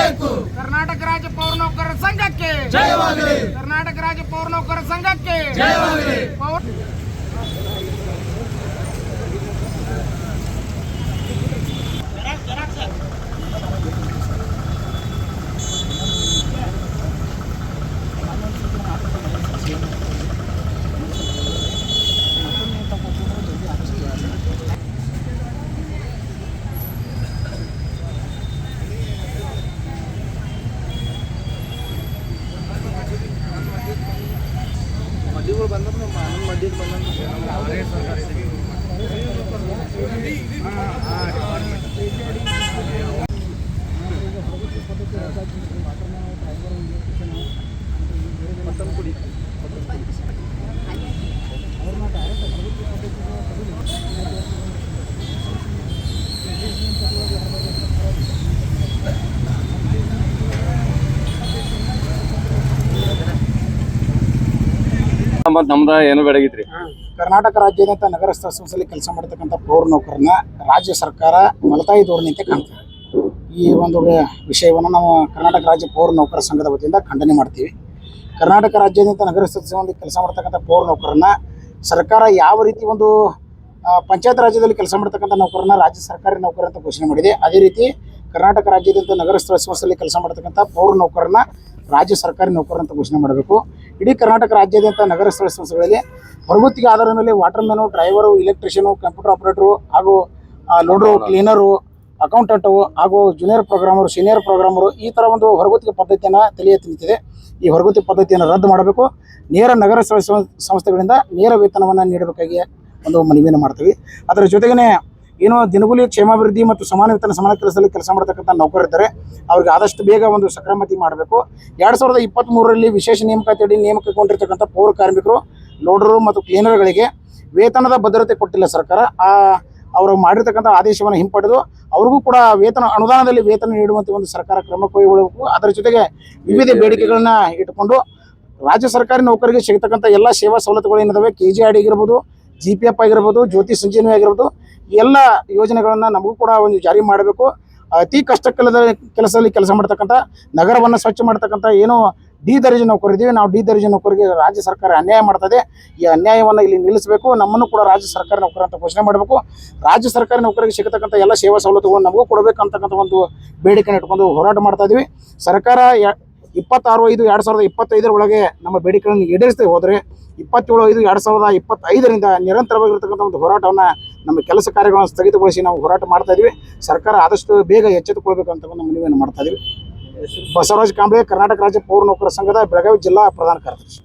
ಬೇಕು ಕರ್ನಾಟಕ ರಾಜ್ಯ ಪೌರ ನೌಕರರ ಸಂಘಕ್ಕೆ ಜಯವಾಗಲಿ ಕರ್ನಾಟಕ ರಾಜ್ಯ ಪೌರ ನೌಕರರ ಸಂಘಕ್ಕೆ ಜಯವಾಗಲಿ ಪೌರ ಮತ್ ನಮ್ದ ಏನು ಬೆಳಗಿತ್ರಿ ಕರ್ನಾಟಕ ರಾಜ್ಯಾದ್ಯಂತ ನಗರ ಸಂಸ್ಥೆಯಲ್ಲಿ ಕೆಲಸ ಮಾಡತಕ್ಕಂಥ ಪೌರ ನೌಕರನ್ನ ರಾಜ್ಯ ಸರ್ಕಾರ ಮಲತಾಯಿ ಧೋರಣೆಯಂತೆ ಕಾಣ್ತದೆ. ಈ ಒಂದು ವಿಷಯವನ್ನು ನಾವು ಕರ್ನಾಟಕ ರಾಜ್ಯ ಪೌರ ನೌಕರ ಸಂಘದ ವತಿಯಿಂದ ಖಂಡನೆ ಮಾಡ್ತೀವಿ. ಕರ್ನಾಟಕ ರಾಜ್ಯದಂತ ನಗರ ಸಂಸ್ಥೆಯಲ್ಲಿ ಕೆಲಸ ಮಾಡ್ತಕ್ಕಂಥ ಪೌರ ನೌಕರನ್ನ ಸರ್ಕಾರ ಯಾವ ರೀತಿ ಒಂದು ಪಂಚಾಯತ್ ರಾಜ್ಯದಲ್ಲಿ ಕೆಲಸ ಮಾಡ್ತಕ್ಕಂಥ ನೌಕರನ್ನ ರಾಜ್ಯ ಸರ್ಕಾರಿ ನೌಕರ ಅಂತ ಘೋಷಣೆ ಮಾಡಿದೆ. ಅದೇ ರೀತಿ ಕರ್ನಾಟಕ ರಾಜ್ಯದಂತ ನಗರ ಸಂಸ್ಥೆಯಲ್ಲಿ ಕೆಲಸ ಮಾಡ್ತಕ್ಕಂಥ ಪೌರ ನೌಕರನ್ನ ರಾಜ್ಯ ಸರ್ಕಾರಿ ನೌಕರ ಅಂತ ಘೋಷಣೆ ಮಾಡಬೇಕು. ಇಡೀ ಕರ್ನಾಟಕ ರಾಜ್ಯಾದ್ಯಂತ ನಗರ ಸ್ಥಳ ಸಂಸ್ಥೆಗಳಲ್ಲಿ ಹೊರಗುತ್ತಿಗೆ ಆಧಾರದ ಮೇಲೆ water man driver electrician computer operator ಹಾಗೂ ಲೋಡ್ರು ಕ್ಲೀನರು ಅಕೌಂಟೆಂಟು ಹಾಗೂ ಜೂನಿಯರ್ ಪ್ರೋಗ್ರಾಮರು ಸೀನಿಯರ್ ಪ್ರೋಗ್ರಾಮರು ಈ ಥರ ಒಂದು ಹೊರಗುತ್ತಿಗೆ ಪದ್ಧತಿಯನ್ನು ತಲೆಯ ನಿಂತಿದೆ ಈ ಹೊರಗುತ್ತಿಗೆ ಪದ್ಧತಿಯನ್ನು ರದ್ದು ಮಾಡಬೇಕು. ನೇರ ನಗರ ಸ್ಥಳ ಸಂಸ್ಥೆಗಳಿಂದ ನೇರ ವೇತನವನ್ನು ನೀಡಬೇಕಾಗಿ ಒಂದು ಮನವಿಯನ್ನು ಮಾಡ್ತೀವಿ. ಅದರ ಜೊತೆಗೇ ಏನು ದಿನಗೂಲಿ ಕ್ಷೇಮಾಭಿವೃದ್ಧಿ ಮತ್ತು ಸಮಾನ ವೇತನ ಸಮಾನ ಕೆಲಸದಲ್ಲಿ ಕೆಲಸ ಮಾಡತಕ್ಕಂಥ ನೌಕರರಿದ್ದಾರೆ ಅವ್ರಿಗೆ ಆದಷ್ಟು ಬೇಗ ಒಂದು ಸಕ್ರಮತಿ ಮಾಡಬೇಕು. ಎರಡು ಸಾವಿರದ ಇಪ್ಪತ್ತ್ಮೂರರಲ್ಲಿ ವಿಶೇಷ ನೇಮಕಾತಿಯಡಿ ನೇಮಕಗೊಂಡಿರ್ತಕ್ಕಂಥ ಪೌರ ಕಾರ್ಮಿಕರು ಲೋಡರು ಮತ್ತು ಕ್ಲೀನರ್ಗಳಿಗೆ ವೇತನದ ಭದ್ರತೆ ಕೊಟ್ಟಿಲ್ಲ ಸರ್ಕಾರ. ಆ ಅವರು ಮಾಡಿರ್ತಕ್ಕಂಥ ಆದೇಶವನ್ನು ಹಿಂಪಡೆದು ಅವ್ರಿಗೂ ಕೂಡ ವೇತನ ಅನುದಾನದಲ್ಲಿ ವೇತನ ನೀಡುವಂತೆ ಒಂದು ಸರ್ಕಾರ ಕ್ರಮ ಕೈಗೊಳ್ಳಬೇಕು. ಅದರ ಜೊತೆಗೆ ವಿವಿಧ ಬೇಡಿಕೆಗಳನ್ನ ಇಟ್ಟುಕೊಂಡು ರಾಜ್ಯ ಸರ್ಕಾರಿ ನೌಕರಿಗೆ ಸಿಗತಕ್ಕಂಥ ಎಲ್ಲ ಸೇವಾ ಸವಲತ್ತುಗಳು ಏನಿದಾವೆ? ಕೆ ಜಿ ಆರ್ ಡಿ ಆಗಿರ್ಬೋದು ಜಿ ಪಿ ಎಫ್ ಆಗಿರ್ಬೋದು ಜ್ಯೋತಿ ಸಂಜೀವನಿ ಆಗಿರ್ಬೋದು ಎಲ್ಲ ಯೋಜನೆಗಳನ್ನು ನಮಗೂ ಕೂಡ ಒಂದು ಜಾರಿ ಮಾಡಬೇಕು. ಅತಿ ಕಷ್ಟ ಕೆಲದ ಕೆಲಸದಲ್ಲಿ ಕೆಲಸ ಮಾಡ್ತಕ್ಕಂಥ, ನಗರವನ್ನು ಸ್ವಚ್ಛ ಮಾಡ್ತಕ್ಕಂಥ ಏನು ಡಿ ದರ್ಜೆ ನೌಕರಿದ್ದೀವಿ ನಾವು ಡಿ ದರ್ಜೆ ನೌಕರಿಗೆ ರಾಜ್ಯ ಸರ್ಕಾರ ಅನ್ಯಾಯ ಮಾಡ್ತದೆ. ಈ ಅನ್ಯಾಯವನ್ನು ಇಲ್ಲಿ ನಿಲ್ಲಿಸಬೇಕು. ನಮ್ಮನ್ನು ಕೂಡ ರಾಜ್ಯ ಸರ್ಕಾರ ನೌಕರ ಅಂತ ಘೋಷಣೆ ಮಾಡಬೇಕು. ರಾಜ್ಯ ಸರ್ಕಾರಿ ನೌಕರಿಗೆ ಸಿಗತಕ್ಕಂಥ ಎಲ್ಲ ಸೇವಾ ಸವಲತ್ತುಗಳನ್ನು ನಮಗೂ ಕೊಡಬೇಕಂತಕ್ಕಂಥ ಒಂದು ಬೇಡಿಕೆನ ಇಟ್ಕೊಂಡು ಹೋರಾಟ ಮಾಡ್ತಾ ಇದೀವಿ. ಸರ್ಕಾರ ಇಪ್ಪತ್ತಾರು ಐದು ಎರಡು ಸಾವಿರದ ಇಪ್ಪತ್ತೈದರ ಒಳಗೆ ನಮ್ಮ ಬೇಡಿಕೆಗಳನ್ನು ಈಡೇರಿಸದೆ ಹೋದರೆ, ಇಪ್ಪತ್ತೇಳು ಐದು ಎರಡು ಸಾವಿರದ ಇಪ್ಪತ್ತೈದರಿಂದ ನಿರಂತರವಾಗಿರ್ತಕ್ಕಂಥ ಒಂದು ಹೋರಾಟವನ್ನು ನಮ್ಮ ಕೆಲಸ ಕಾರ್ಯಗಳನ್ನು ಸ್ಥಗಿತಗೊಳಿಸಿ ನಾವು ಹೋರಾಟ ಮಾಡ್ತಾ ಇದೀವಿ ಸರ್ಕಾರ ಆದಷ್ಟು ಬೇಗ ಎಚ್ಚೆತ್ತುಕೊಳ್ಬೇಕು ಅಂತ ಒಂದು ಮನವಿಯನ್ನು ಮಾಡ್ತಾ ಇದೀವಿ ಬಸವರಾಜ್ ಕಾಂಬ್ಳೆ, ಕರ್ನಾಟಕ ರಾಜ್ಯ ಪೌರ ನೌಕರ ಸಂಘದ ಬೆಳಗಾವಿ ಜಿಲ್ಲಾ ಪ್ರಧಾನ ಕಾರ್ಯದರ್ಶಿ.